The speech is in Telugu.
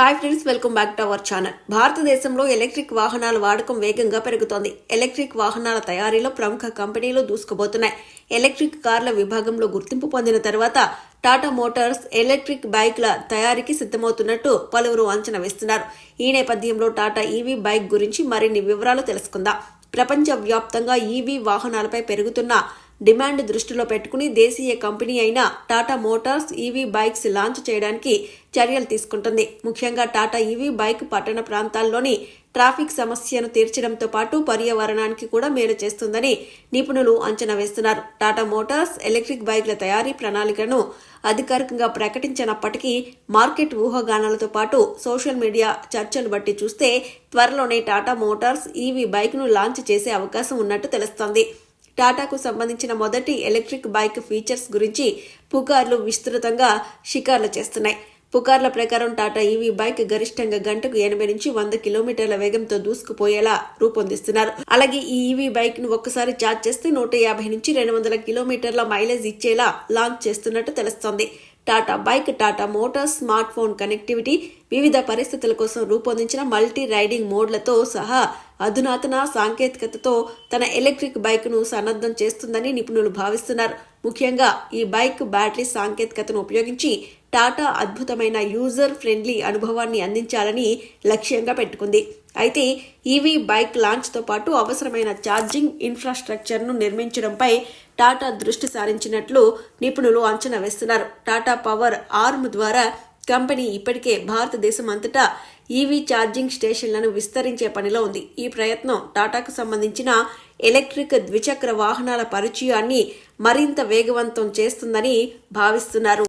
Hi friends welcome back to our channel. భారతదేశంలో ఎలక్ట్రిక్ వాహనాల వాడకం వేగంగా పెరుగుతోంది. ఎలక్ట్రిక్ వాహనాల తయారీలో ప్రముఖ కంపెనీలు దూసుకుపోతున్నాయి. ఎలక్ట్రిక్ కార్ల విభాగంలో గుర్తింపు పొందిన తర్వాత టాటా మోటార్స్ ఎలక్ట్రిక్ బైక్ల తయారీకి సిద్ధమవుతున్నట్టు పలువురు అంచనా వేస్తున్నారు. ఈ నేపథ్యంలో టాటా ఈవీ బైక్ గురించి మరిన్ని వివరాలు తెలుసుకుందాం. ప్రపంచ వ్యాప్తంగా ఈవీ వాహనాలపై పెరుగుతున్న డిమాండ్ దృష్టిలో పెట్టుకుని దేశీయ కంపెనీ అయిన Tata Motors EV bikes launch చేయడానికి చర్యలు తీసుకుంటుంది. ముఖ్యంగా టాటా ఈవీ బైక్ పట్టణ ప్రాంతాల్లోని ట్రాఫిక్ సమస్యను తీర్చడంతో పాటు పర్యావరణానికి కూడా మేలు చేస్తుందని నిపుణులు అంచనా వేస్తున్నారు. టాటా మోటార్స్ ఎలక్ట్రిక్ బైక్ల తయారీ ప్రణాళికను అధికారికంగా ప్రకటించినప్పటికీ మార్కెట్ ఊహాగానాలతో పాటు సోషల్ మీడియా చర్చను బట్టి చూస్తే త్వరలోనే టాటా మోటార్స్ ఈవీ బైక్ను లాంచ్ చేసే అవకాశం ఉన్నట్టు తెలుస్తోంది. టాటాకు సంబంధించిన మొదటి ఎలక్ట్రిక్ బైక్ ఫీచర్స్ గురించి పుకార్లు విస్తృతంగా షికార్లు చేస్తున్నాయి. పుకార్ల ప్రకారం టాటా ఈవీ బైక్ గరిష్టంగా గంటకు ఎనభై నుంచి వంద కిలోమీటర్ల వేగంతో దూసుకుపోయేలా రూపొందిస్తున్నారు. అలాగే ఈ ఈవీ బైక్ను ఒక్కసారి ఛార్జ్ చేస్తే నూట యాభై నుంచి రెండు వందల కిలోమీటర్ల మైలేజ్ ఇచ్చేలా లాంచ్ చేస్తున్నట్టు తెలుస్తోంది. Tata bike Tata Motors smart phone connectivity వివిధ పరిస్థితుల కోసం రూపొందించిన మల్టీ రైడింగ్ మోడ్లతో సహా అధునాతన సాంకేతికతతో తన ఎలక్ట్రిక్ బైక్ను సన్నద్ధం చేస్తుందని నిపుణులు భావిస్తున్నారు. ముఖ్యంగా ఈ బైక్ బ్యాటరీ సాంకేతికతను ఉపయోగించి టాటా అద్భుతమైన యూజర్ ఫ్రెండ్లీ అనుభవాన్ని అందించాలని లక్ష్యంగా పెట్టుకుంది. అయితే ఈవీ బైక్ లాంచ్తో పాటు అవసరమైన ఛార్జింగ్ ఇన్ఫ్రాస్ట్రక్చర్ను నిర్మించడంపై టాటా దృష్టి సారించినట్లు నిపుణులు అంచనా వేస్తున్నారు. టాటా పవర్ ఆర్మ్ ద్వారా కంపెనీ ఇప్పటికే భారతదేశం అంతటా ఈవీ ఛార్జింగ్ స్టేషన్లను విస్తరించే పనిలో ఉంది. ఈ ప్రయత్నం టాటాకు సంబంధించిన ఎలక్ట్రిక్ ద్విచక్ర వాహనాల పరిచయాన్ని మరింత వేగవంతం చేస్తుందని భావిస్తున్నారు.